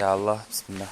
Ya Allah bismillah.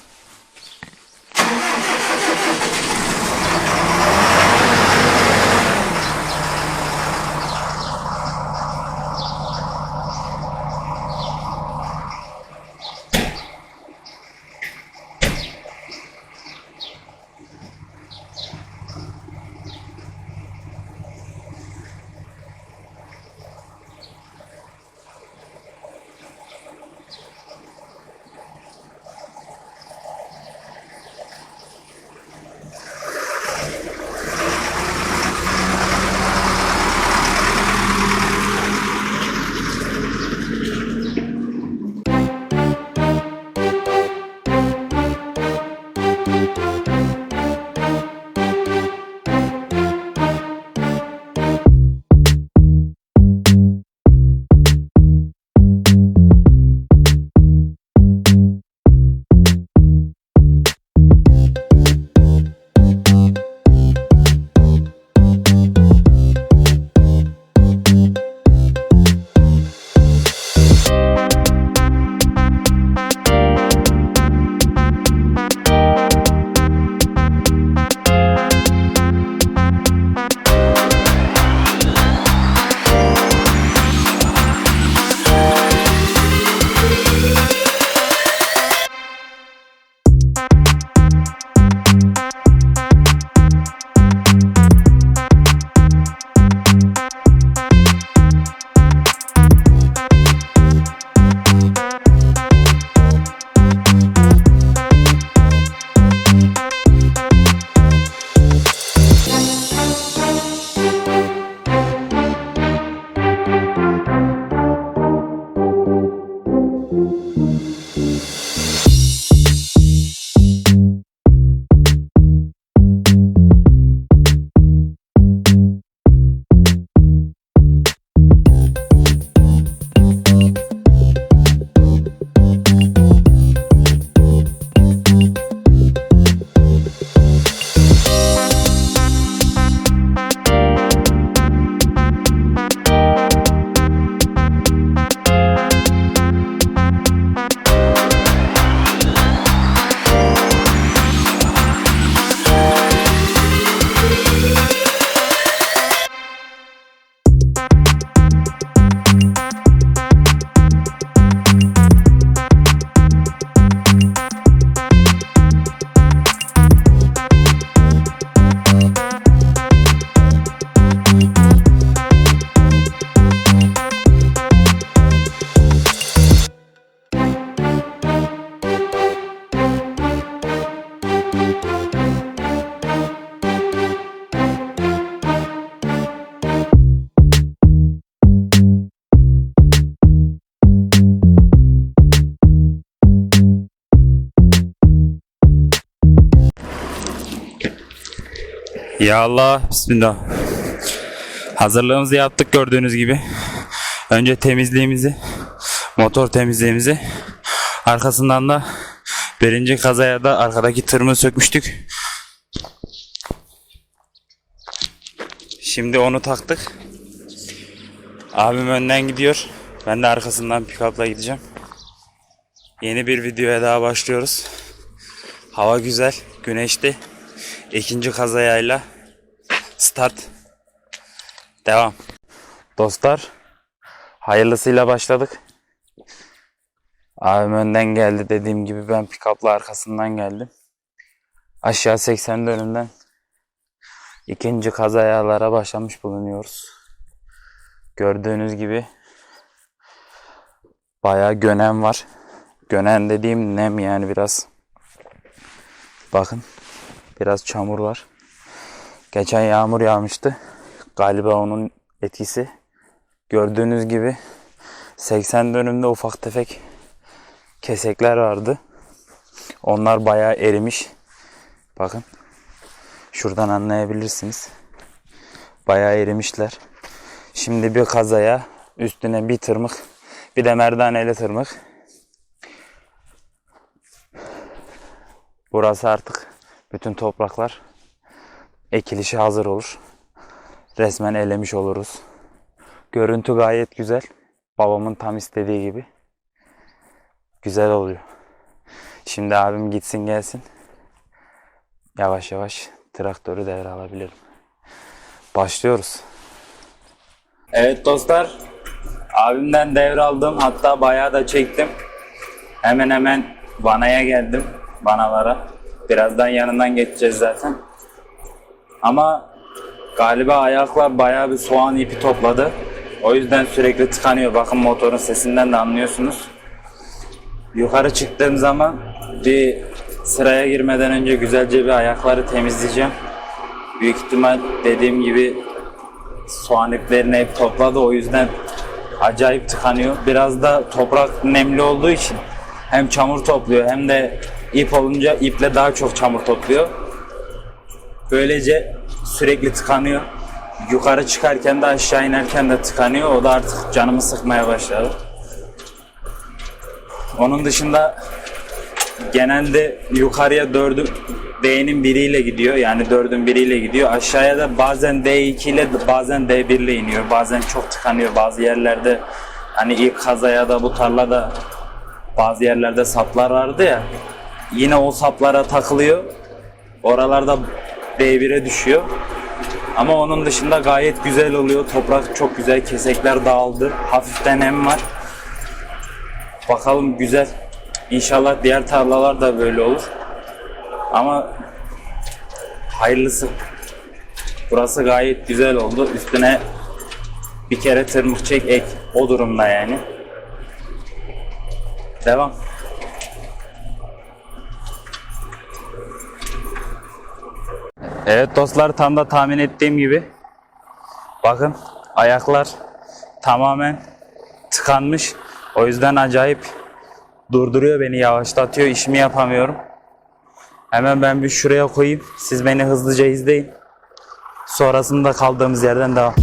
Ya Allah bismillah. Hazırlığımızı yaptık gördüğünüz gibi. Önce temizliğimizi, motor temizliğimizi. Arkasından da birinci kazaya da arkadaki tırmığı sökmüştük. Şimdi onu taktık. Abim önden gidiyor. Ben de arkasından pick-up'la gideceğim. Yeni bir videoya daha başlıyoruz. Hava güzel, güneşli. İkinci kazayayla start. Devam. Dostlar, hayırlısıyla başladık. Abim önden geldi dediğim gibi ben pick-up'la arkasından geldim. Aşağı 80 dönümden ikinci kazayalara başlamış bulunuyoruz. Gördüğünüz gibi bayağı gönen var. Gönen dediğim nem yani biraz. Bakın biraz çamur var. Geçen yağmur yağmıştı. Galiba onun etkisi. Gördüğünüz gibi 80 dönümde ufak tefek kesekler vardı. Onlar bayağı erimiş. Bakın. Şuradan anlayabilirsiniz. Bayağı erimişler. Şimdi bir kazaya üstüne bir tırmık bir de merdaneli tırmık. Burası artık bütün topraklar ekilişi hazır olur. Resmen elemiş oluruz. Görüntü gayet güzel. Babamın tam istediği gibi. Güzel oluyor. Şimdi abim gitsin gelsin. Yavaş yavaş traktörü devralabilirim. Başlıyoruz. Evet dostlar. Abimden devraldım. Hatta bayağı da çektim. Hemen hemen Vana'ya geldim. Vanalara. Birazdan yanından geçeceğiz zaten. Ama galiba ayakla bayağı bir soğan ipi topladı. O yüzden sürekli tıkanıyor. Bakın motorun sesinden de anlıyorsunuz. Yukarı çıktığım zaman bir sıraya girmeden önce güzelce bir ayakları temizleyeceğim. Büyük ihtimal dediğim gibi soğan iplerini hep topladı. O yüzden acayip tıkanıyor. Biraz da toprak nemli olduğu için hem çamur topluyor hem de ip olunca iple daha çok çamur topluyor. Böylece sürekli tıkanıyor. Yukarı çıkarken de aşağı inerken de tıkanıyor. O da artık canımı sıkmaya başladı. Onun dışında genelde yukarıya dördün D'nin biriyle gidiyor. Yani dördün biriyle gidiyor. Aşağıya da bazen D2 ile bazen D1 ile iniyor. Bazen çok tıkanıyor. Bazı yerlerde hani ilk kazaya da bu tarlada bazı yerlerde saplar vardı ya. Yine o saplara takılıyor. Oralarda D1'e düşüyor. Ama onun dışında gayet güzel oluyor. Toprak çok güzel. Kesekler dağıldı. Hafiften nem var. Bakalım güzel. İnşallah diğer tarlalar da böyle olur. Ama hayırlısı. Burası gayet güzel oldu. Üstüne bir kere tırmık çek ek. O durumda yani. Devam. Evet dostlar tam da tahmin ettiğim gibi. Bakın ayaklar tamamen tıkanmış. O yüzden acayip durduruyor beni yavaşlatıyor. işimi yapamıyorum. Hemen ben bir şuraya koyayım. Siz beni hızlıca izleyin. Sonrasında kaldığımız yerden devam.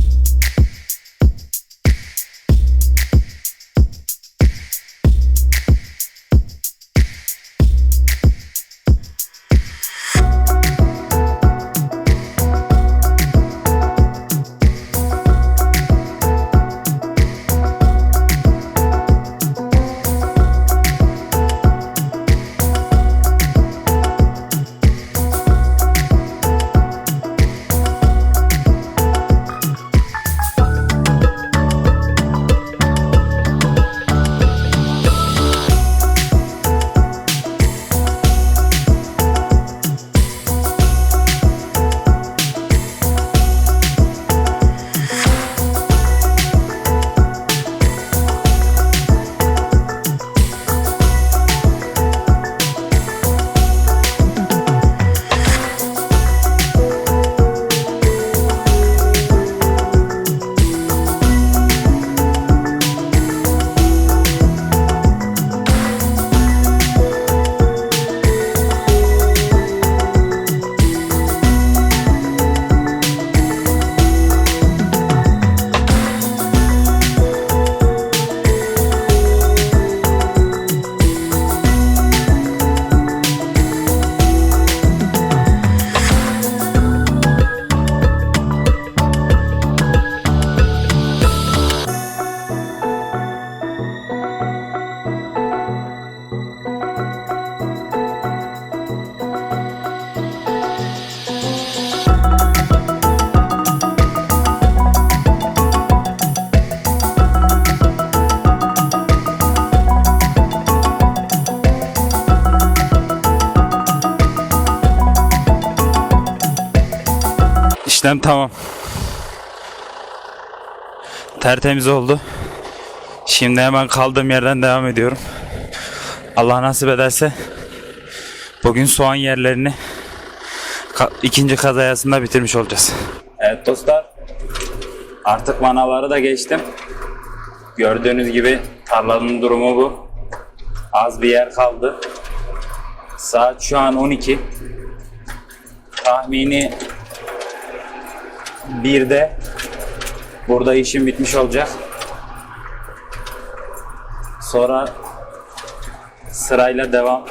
Tertemiz oldu. Şimdi hemen kaldığım yerden devam ediyorum. Allah nasip ederse bugün soğan yerlerini ikinci kazayasında bitirmiş olacağız. Evet dostlar. Artık manaları da geçtim. Gördüğünüz gibi tarlanın durumu bu. Az bir yer kaldı. Saat şu an 12. Tahmini bir de burada işim bitmiş olacak. Sonra sırayla devam.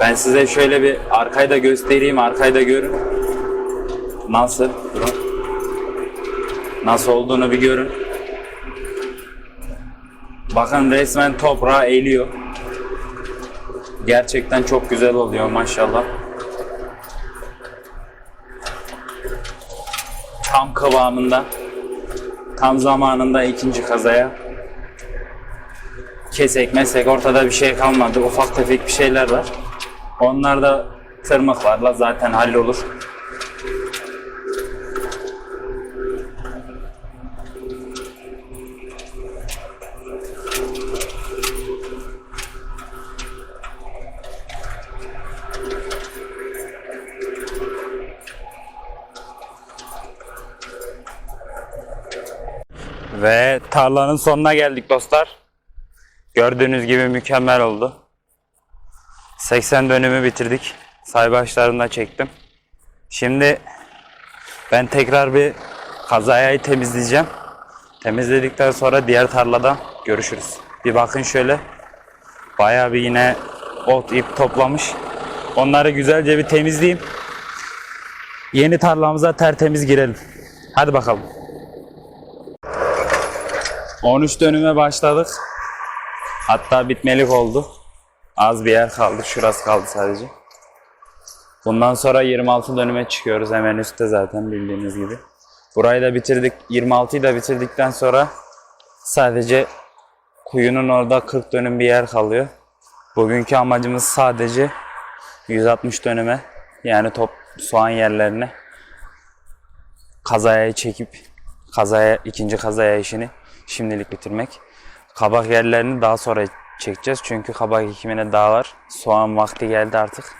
Ben size şöyle bir arkayı da göstereyim, arkayı da görün. Nasıl? Durun. Nasıl olduğunu bir görün. Bakın resmen toprağı eğiliyor. Gerçekten çok güzel oluyor maşallah. Tam kıvamında. Tam zamanında ikinci kazaya. Kesek mesek ortada bir şey kalmadı. Ufak tefek bir şeyler var. Onlar da tırmıklarla zaten hallolur. Ve tarlanın sonuna geldik dostlar. Gördüğünüz gibi mükemmel oldu. 80 dönümü bitirdik. Say başlarında çektim. Şimdi ben tekrar bir kazayayı temizleyeceğim. Temizledikten sonra diğer tarlada görüşürüz. Bir bakın şöyle. Bayağı bir yine ot ip toplamış. Onları güzelce bir temizleyeyim. Yeni tarlamıza tertemiz girelim. Hadi bakalım. 13 dönüme başladık. Hatta bitmelik oldu. Az bir yer kaldı. Şurası kaldı sadece. Bundan sonra 26 dönüme çıkıyoruz. Hemen üstte zaten bildiğiniz gibi. Burayı da bitirdik. 26'yı da bitirdikten sonra sadece kuyunun orada 40 dönüm bir yer kalıyor. Bugünkü amacımız sadece 160 dönüme yani top soğan yerlerine kazaya çekip kazaya ikinci kazaya işini şimdilik bitirmek. Kabak yerlerini daha sonra çekeceğiz çünkü kabak ekimine daha var. Soğan vakti geldi artık.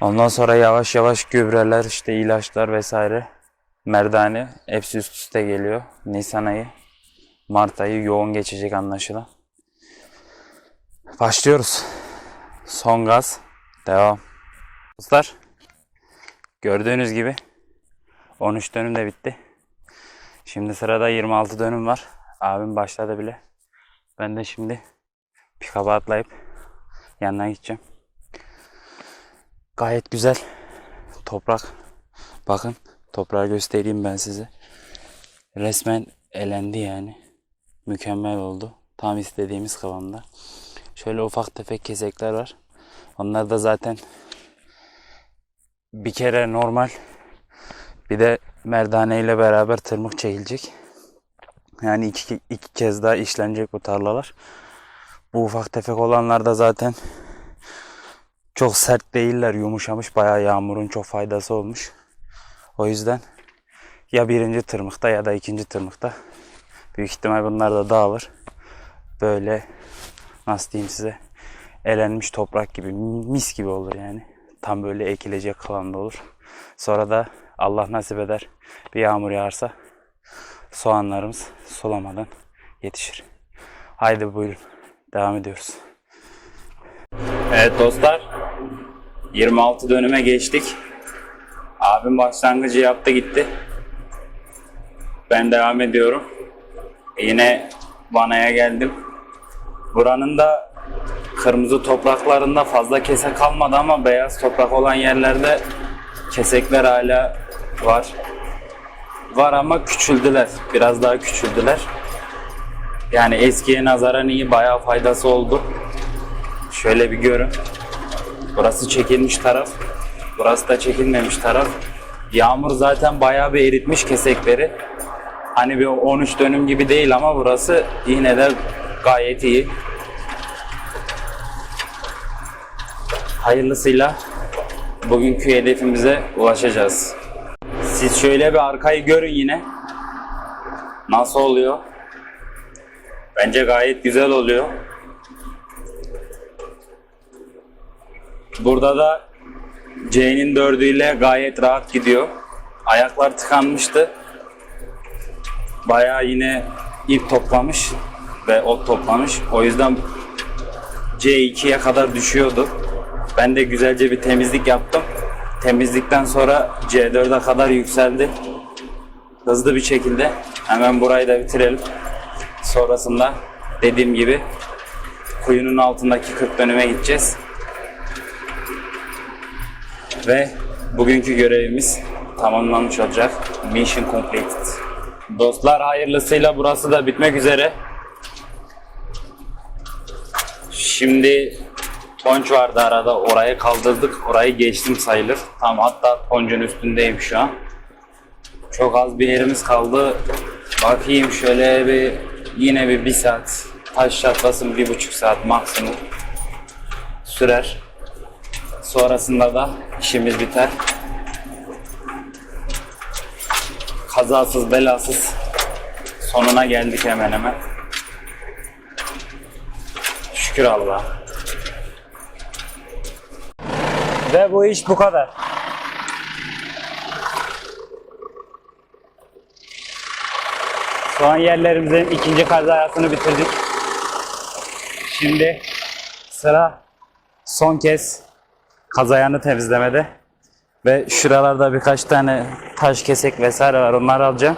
Ondan sonra yavaş yavaş gübreler, işte ilaçlar vesaire, merdane hepsi üst üste geliyor. Nisan ayı, Mart ayı yoğun geçecek anlaşılan. Başlıyoruz. Son gaz. Devam. Dostlar gördüğünüz gibi 13 dönüm de bitti. Şimdi sırada 26 dönüm var. Abim başladı bile. Ben de şimdi pikaba atlayıp yanına gideceğim. Gayet güzel. Toprak. Bakın toprağı göstereyim ben size. Resmen elendi yani. Mükemmel oldu. Tam istediğimiz kıvamda. Şöyle ufak tefek kesekler var. Onlar da zaten bir kere normal bir de merdane ile beraber tırmık çekilecek. Yani iki, iki kez daha işlenecek bu tarlalar. Bu ufak tefek olanlar da zaten çok sert değiller, yumuşamış. Bayağı yağmurun çok faydası olmuş. O yüzden ya birinci tırmıkta ya da ikinci tırmıkta büyük ihtimal bunlar da dağılır. Böyle nasıl diyeyim size elenmiş toprak gibi mis gibi olur yani. Tam böyle ekilecek kıvamda olur. Sonra da Allah nasip eder bir yağmur yağarsa soğanlarımız sulamadan yetişir. Haydi buyurun. Devam ediyoruz. Evet dostlar. 26 dönüme geçtik. Abim başlangıcı yaptı gitti. Ben devam ediyorum. Yine Vana'ya geldim. Buranın da kırmızı topraklarında fazla kese kalmadı ama beyaz toprak olan yerlerde kesekler hala var. Var ama küçüldüler. Biraz daha küçüldüler. Yani eskiye nazaran iyi bayağı faydası oldu. Şöyle bir görün. Burası çekilmiş taraf. Burası da çekilmemiş taraf. Yağmur zaten bayağı bir eritmiş kesekleri. Hani bir 13 dönüm gibi değil ama burası yine de gayet iyi. Hayırlısıyla bugünkü hedefimize ulaşacağız. Siz şöyle bir arkayı görün yine. Nasıl oluyor? Bence gayet güzel oluyor. Burada da C'nin dördüyle gayet rahat gidiyor. Ayaklar tıkanmıştı. Bayağı yine ip toplamış ve ot toplamış. O yüzden C2'ye kadar düşüyordu. Ben de güzelce bir temizlik yaptım. Temizlikten sonra C4'e kadar yükseldi. Hızlı bir şekilde hemen burayı da bitirelim. Sonrasında dediğim gibi kuyunun altındaki 40 dönüme gideceğiz. Ve bugünkü görevimiz tamamlanmış olacak. Mission completed. Dostlar hayırlısıyla burası da bitmek üzere. Şimdi Ponç vardı arada orayı kaldırdık. Orayı geçtim sayılır. Tam hatta poncun üstündeyim şu an. Çok az bir yerimiz kaldı. Bakayım şöyle bir yine bir bir saat. Taş çatlasın bir buçuk saat maksimum sürer. Sonrasında da işimiz biter. Kazasız belasız sonuna geldik hemen hemen. Şükür Allah. Ve bu iş bu kadar. Şu an yerlerimizin ikinci kazayasını bitirdik. Şimdi sıra son kez kazayanı temizlemede. Ve şuralarda birkaç tane taş kesek vesaire var. Onları alacağım.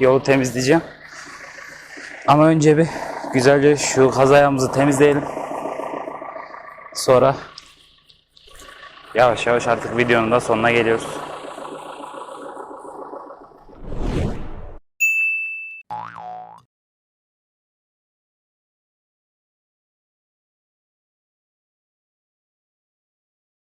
Yolu temizleyeceğim. Ama önce bir güzelce şu kazayamızı temizleyelim. Sonra yavaş yavaş artık videonun da sonuna geliyoruz.